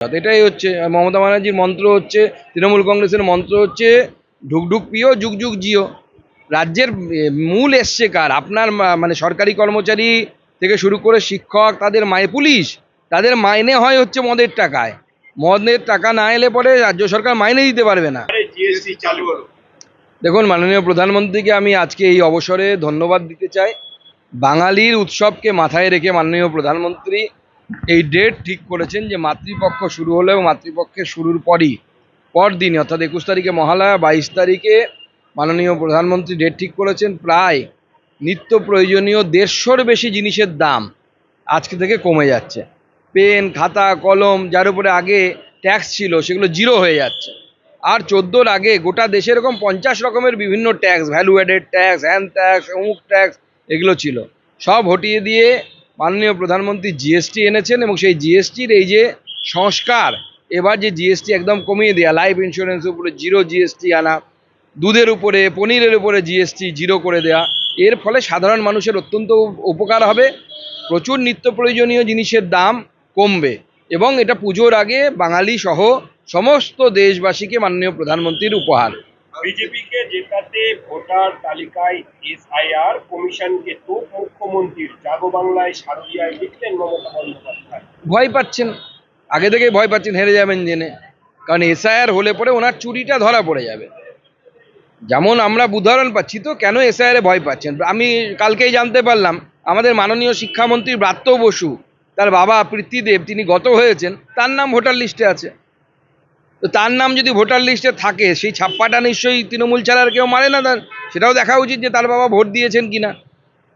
এটাই হচ্ছে মমতা ব্যানার্জির মন্ত্র হচ্ছে, তৃণমূল কংগ্রেসের মন্ত্র হচ্ছে ঢুকঢুক পিও, যুগ যুগ জিও। রাজ্যের মূল এসছে কার? আপনার মানে সরকারি কর্মচারী থেকে শুরু করে শিক্ষক, তাদের মায়ে পুলিশ, তাদের মাইনে হয় হচ্ছে মদের টাকায়। মদের টাকা না এলে পরে রাজ্য সরকার মাইনে দিতে পারবে না। দেখুন, মাননীয় প্রধানমন্ত্রীকে আমি আজকে এই অবসরে ধন্যবাদ দিতে চাই। বাঙালির উৎসবকে মাথায় রেখে মাননীয় প্রধানমন্ত্রী এই ডেট ঠিক করেছেন যে মাতৃপক্ষ শুরু হলো এবং মাতৃপক্ষের শুরুর পরই পরদিন অর্থাৎ একুশ তারিখে মহালয়া, বাইশ তারিখে মাননীয় প্রধানমন্ত্রী ডেট ঠিক করেছেন প্রায় নিত্য প্রয়োজনীয় দেড়শোর বেশি জিনিসের দাম আজকে থেকে কমে যাচ্ছে। পেন, খাতা, কলম, যার উপরে আগে ট্যাক্স ছিল, সেগুলো জিরো হয়ে যাচ্ছে। আর চোদ্দোর আগে গোটা দেশে এরকম পঞ্চাশ রকমের বিভিন্ন tax value added tax hand tax অমুক ট্যাক্স এগুলো ছিল। সব হটিয়ে দিয়ে মাননীয় প্রধানমন্ত্রী জিএসটি এনেছেন এবং সেই জিএসটির এই যে সংস্কার, এবার যে জিএসটি একদম কমিয়ে দেওয়া লাইফ ইন্স্যুরেন্সের উপরে জিরো জিএসটি আনা, দুধের উপরে, পনিরের উপরে জিএসটি জিরো করে দেওয়া এর ফলে সাধারণ মানুষের অত্যন্ত উপকার হবে, প্রচুর নিত্য প্রয়োজনীয় জিনিসের দাম কমবে এবং এটা পুজোর আগে বাঙালি সহ সমস্ত দেশবাসীকে মাননীয় প্রধানমন্ত্রীর উপহার। বিজেপিকে জেতাতে ভোটার তালিকায় এসআইআর, কমিশনকে তো মুখ্যমন্ত্রীর। জাগো বাংলায় শারদীয়ায় লিখলেন মমতা বন্দ্যোপাধ্যায়। ভয় পাচ্ছেন? আগে থেকেই ভয় পাচ্ছেন, হেরে যাবেন জেনে। কারণ এসআইআর হলে পরে ওনার চুরিটা ধরা পড়ে যাবে। যেমন আমরা উদাহরণ পাচ্ছি তো, কেন এসআইআরে ভয় পাচ্ছেন? আমি কালকেই জানতে পারলাম, আমাদের মাননীয় শিক্ষামন্ত্রী ব্রাত্য বসু, তার বাবা পৃথ্বীদেব তিনি গত হয়েছেন, তার নাম ভোটার লিস্টে আছে। তো তার নাম যদি ভোটার লিস্টে থাকে, সেই ছাপ্পাটা নিশ্চয়ই তৃণমূল ছাড়া আর কেউ মানে না সেটাও দেখা উচিত যে তার বাবা ভোট দিয়েছেন কিনা।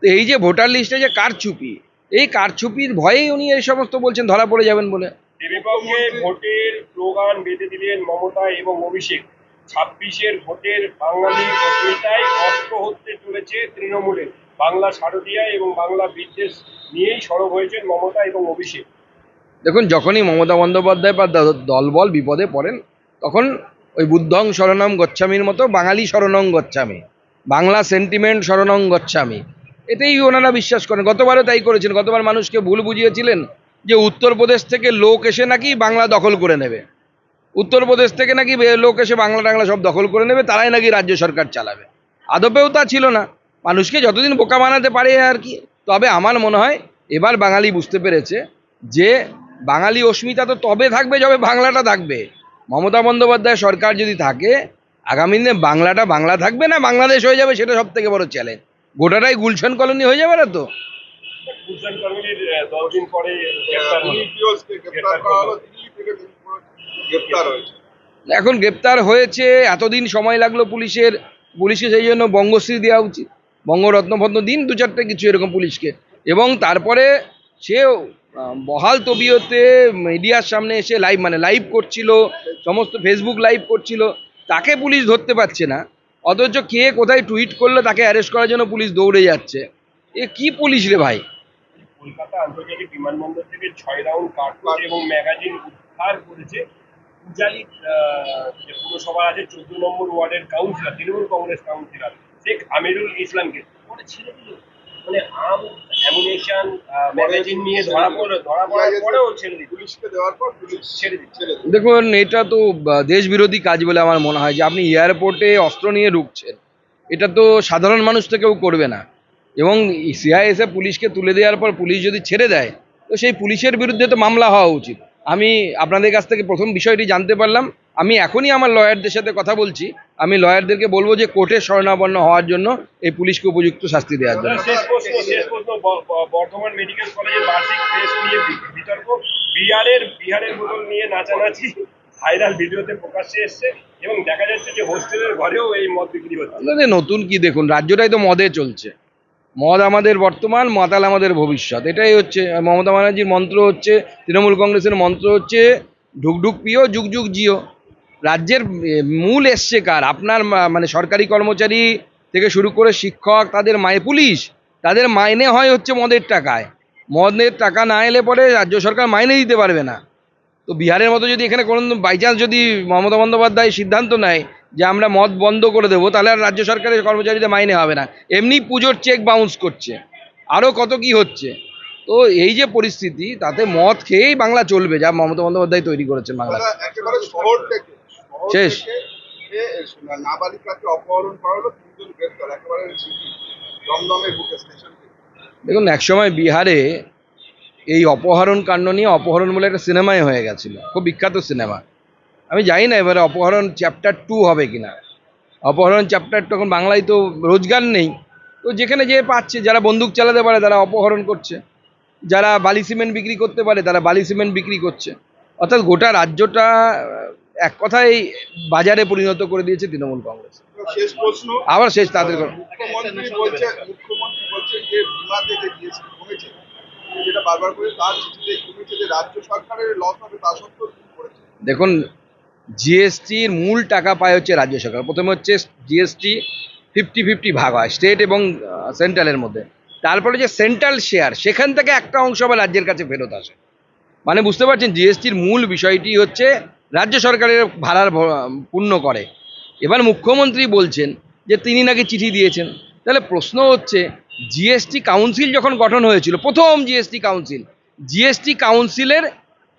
তো এই যে ভোটার লিস্টে যে কারচুপি, এই কারচুপির ভয়েই উনি এই সমস্ত বলছেন, ধরা পড়ে যাবেন বলে। ভোটের বেঁধে দিলেন এবং অভিষেক। ছাব্বিশের ভোটের বাঙালি চলেছে তৃণমূলের বাংলা শারদীয়া এবং বাংলা বিদ্বেষ নিয়েই সরব হয়েছেন মমতা এবং অভিষেক। দেখুন, যখনই মমতা বন্দ্যোপাধ্যায় বা দলবল বিপদে পড়েন, তখন ওই বুদ্ধং শরণম গচ্ছামির মতো বাঙালি শরণং গচ্ছামি, বাংলা সেন্টিমেন্ট শরণং গচ্ছামি। এতেই ওনারা বিশ্বাস করেন। গতবারও তাই করেছেন। গতবার মানুষকে ভুল বুঝিয়েছিলেন যে উত্তরপ্রদেশ থেকে লোক এসে নাকি বাংলা দখল করে নেবে। উত্তরপ্রদেশ থেকে নাকি লোক এসে বাংলা টাংলা সব দখল করে নেবে, তারাই নাকি রাজ্য সরকার চালাবে। আদপেও তা ছিল না। মানুষকে যতদিন বোকা বানাতে পারে আর কি। তবে আমার মনে হয়, এবার বাঙালি বুঝতে পেরেছে যে বাঙালি অস্মিতা তো তবে থাকবে যবে বাংলাটা থাকবে। মমতা বন্দ্যোপাধ্যায় সরকার যদি থাকে আগামী দিনে বাংলাটা বাংলা থাকবে না বাংলাদেশ হয়ে যাবে সেটা সব থেকে বড় চ্যালেঞ্জ গোটাটাই গুলশন কলোনি হয়ে যাবে না তো? এখন গ্রেপ্তার হয়েছে এতদিন সময় লাগল পুলিশের পুলিশকে সেই জন্য বঙ্গশ্রী দেওয়া উচিত। বঙ্গরত্ন ফত্ন দিন দু চারটে কিছু এরকম পুলিশকে। এবং তারপরে সে আহ, বহাল তবিয়তে মিডিয়ার সামনে এসে লাইভ মানে লাইভ করছিল সমস্ত ফেসবুক লাইভ করছিল। তাকে পুলিশ ধরতে পারছে না। অথচ কে কোথায় টুইট করলে তাকে অ্যারেস্ট করার জন্য পুলিশ দৌড়ে যাচ্ছে। এ কি পুলিশ রে ভাই? কলকাতা আন্তর্জাতিক বিমানবন্দর থেকে ছয় রাউন্ড কার্টুন এবং ম্যাগাজিন উদ্ধার করেছে। আহ, যে পুরসভা আছে চোদ্দ নম্বর ওয়ার্ডের কাউন্সিলর তৃণমূল কংগ্রেস কাউন্সিলর শেখ আমিরুল ইসলামকে। ছেড়ে দিল মানে আম অ্যামুনেশন ম্যাগাজিন নিয়ে ধরা পড়ল ধরা পড়ার পরেও ছেড়ে পুলিশকে দেওয়ার পর পুলিশ ছেড়ে দিল। দেখুন এটা তো দেশ বিরোধী কাজ বলে আমার মনে হয় যে আপনি এয়ারপোর্টে অস্ত্র নিয়ে ঢুকছেন। এটা তো সাধারণ মানুষ তো কেউ করবে না। এবং সিআইএসএ পুলিশকে তুলে দেওয়ার পর পুলিশ যদি ছেড়ে দেয় তো সেই পুলিশের বিরুদ্ধে তো মামলা হওয়া উচিত। আমি আপনাদের কাছ থেকে প্রথম বিষয়টি জানতে পারলাম। আমি এখনই আমার লয়ারদের সাথে কথা বলছি। আমি লয়ারদেরকে বলব যে কোর্টের শরণাপন্ন হওয়ার জন্য এই পুলিশকে উপযুক্ত শাস্তি দেওয়ার জন্য। শেষ প্রশ্ন শেষ প্রশ্ন ব- ব- বর্ধমান মেডিকেল কলেজের বার্ষিক নিয়ে বিতর্ক। বিহারের বিহারের বোতল নিয়ে নাচানাচি ভাইরাল ভিডিওতে প্রকাশ্যে এসছে এবং দেখা যাচ্ছে যে হোস্টেলের ঘরেও এই মদ বিক্রি হচ্ছে। নতুন কি দেখুন রাজ্যটাই তো মদে চলছে। মদ আমাদের বর্তমান মাতাল আমাদের ভবিষ্যৎ। এটাই হচ্ছে মমতা ব্যানার্জির মন্ত্র হচ্ছে তৃণমূল কংগ্রেসের মন্ত্র হচ্ছে ঢুকঢুক পিও যুগ যুগ জিও। রাজ্যের মূল এসছে কার? আপনার মানে সরকারি কর্মচারী থেকে শুরু করে শিক্ষক, তাদের মায়ে পুলিশ, তাদের মাইনে হয় হচ্ছে মদের টাকায়। মদের টাকা না এলে পরে রাজ্য সরকার মাইনে দিতে পারবে না। তো বিহারের মতো যদি এখানে কোনো বাই চান্স যদি মমতা বন্দ্যোপাধ্যায় সিদ্ধান্ত নেয় যে আমরা মদ বন্ধ করে দেবো, তাহলে আর রাজ্য সরকারের কর্মচারীদের মাইনে হবে না। এমনি পুজোর চেক বাউন্স করছে। আরও কত কি হচ্ছে? তো এই যে পরিস্থিতি, তাতে মদ খেয়েই বাংলা চলবে, যা মমতা বন্দ্যোপাধ্যায় তৈরি করেছেন বাংলা শেষ। থেকে এ নাবালিকাকে অপহরণ করা হলো তিনজন গ্রেফতার একেবারে দমদমের বুকে স্টেশন দেখুন একসময় বিহারে এই অপহরণ কাণ্ড নিয়ে অপহরণ বলে একটা সিনেমাই হয়ে গেছিল খুব বিখ্যাত সিনেমা। আমি জানি না এবারে অপহরণ চ্যাপ্টার টু হবে কিনা। অপহরণ চ্যাপ্টার তখন বাংলায় তো রোজগার নেই। তো যেখানে যে পাচ্ছে যারা বন্দুক চালাতে পারে তারা অপহরণ করছে। যারা বালি সিমেন্ট বিক্রি করতে পারে তারা বালি সিমেন্ট বিক্রি করছে। অর্থাৎ গোটা রাজ্যটা এক কথায় বাজারে পরিণত করে দিয়েছে তৃণমূল কংগ্রেস। আবার শেষ তাদের দেখুন জিএসটির মূল টাকা পায় হচ্ছে রাজ্য সরকার। প্রথমে হচ্ছে জিএসটি ফিফটি ফিফটি ভাগ হয় স্টেট এবং সেন্ট্রালের মধ্যে। তারপরে যে সেন্ট্রাল শেয়ার সেখান থেকে একটা অংশ আবার রাজ্যের কাছে ফেরত আসে। মানে বুঝতে পারছেন জিএসটির মূল বিষয়টি হচ্ছে রাজ্য সরকারের ভাড়ার পূর্ণ করে। এবার মুখ্যমন্ত্রী বলছেন যে তিনি নাকি চিঠি দিয়েছেন। তাহলে প্রশ্ন হচ্ছে জিএসটি কাউন্সিল যখন গঠন হয়েছিল, প্রথম জিএসটি কাউন্সিল জিএসটি কাউন্সিলের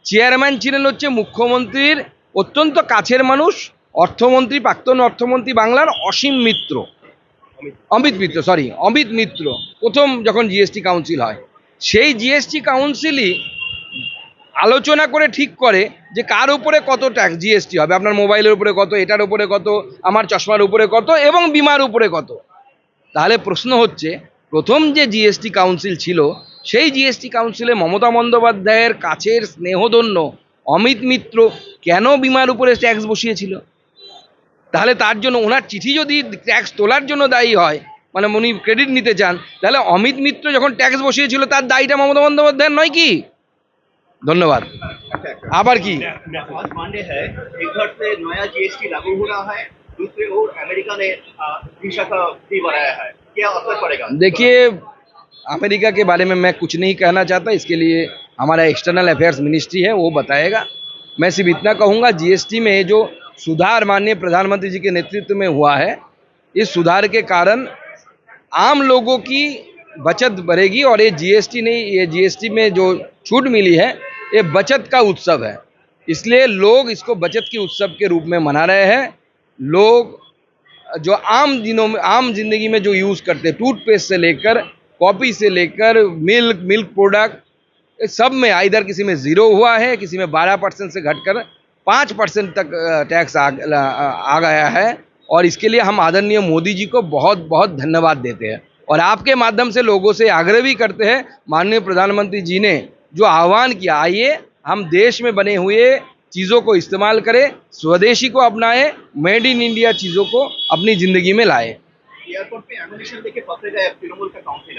চেয়ারম্যান ছিলেন হচ্ছে মুখ্যমন্ত্রীর অত্যন্ত কাছের মানুষ, অর্থমন্ত্রী, প্রাক্তন অর্থমন্ত্রী বাংলার অসীম মিত্র। অমিত মিত্র সরি অমিত মিত্র, প্রথম যখন জিএসটি কাউন্সিল হয়। সেই জিএসটি কাউন্সিলই আলোচনা করে ঠিক করে যে কার উপরে কত ট্যাক্স জিএসটি হবে, আপনার মোবাইলের উপরে কত, এটার উপরে কত, আমার চশমার উপরে কত এবং বিমার উপরে কত? তাহলে প্রশ্ন হচ্ছে, প্রথম যে জিএসটি কাউন্সিল ছিল, সেই জিএসটি কাউন্সিলে মমতা বন্দ্যোপাধ্যায়ের কাছের স্নেহধন্য অমিত মিত্র কেন বিমার উপরে ট্যাক্স বসিয়েছিল? তাহলে তার জন্য, ওনার চিঠি যদি ট্যাক্স তোলার জন্য দায়ী হয় মানে উনি ক্রেডিট নিতে চান, তাহলে অমিত মিত্র যখন ট্যাক্স বসিয়েছিল, তার দায়ীটা মমতা বন্দ্যোপাধ্যায়ের নয় কি? ধন্যবাদ। আবার কি आज मांडे है एक घर से नया जीएसटी लागू हो रहा है दूसरी ओर अमेरिका ने अ, वीजा का फी बढ़ाया है क्या असर पड़ेगा देखिए अमेरिका के बारे में मैं कुछ नहीं कहना चाहता इसके लिए हमारा एक्सटर्नल अफेयर्स मिनिस्ट्री है वो बताएगा मैं सिर्फ इतना कहूँगा जीएसटी में जो सुधार माननीय प्रधानमंत्री जी के नेतृत्व में हुआ है इस सुधार के कारण आम लोगों की बचत बढ़ेगी और ये जीएसटी नहीं ये जीएसटी में जो छूट मिली है ये बचत का उत्सव है। इसलिए लोग इसको बचत के उत्सव के रूप में मना रहे हैं। लोग जो आम दिनों में आम ज़िंदगी में जो यूज़ करते हैं टूथपेस्ट से लेकर कॉफ़ी से लेकर मिल्क मिल्क प्रोडक्ट सब में इधर किसी में ज़ीरो हुआ है किसी में बारह परसेंट से घटकर पाँच परसेंट तक टैक्स आ, आ गया है। और इसके लिए हम आदरणीय मोदी जी को बहुत बहुत धन्यवाद देते हैं। और आपके माध्यम से लोगों से आग्रह भी करते हैं। माननीय प्रधानमंत्री जी ने जो आह्वान किया, आइए हम देश में बने हुए चीज़ों को इस्तेमाल करें, स्वदेशी को अपनाएँ मेड इन इंडिया चीज़ों को अपनी ज़िंदगी में लाएँ। एयरपोर्ट पे एम्बुलेशन देखे पकड़े गए तृणमूल का काउंसिलर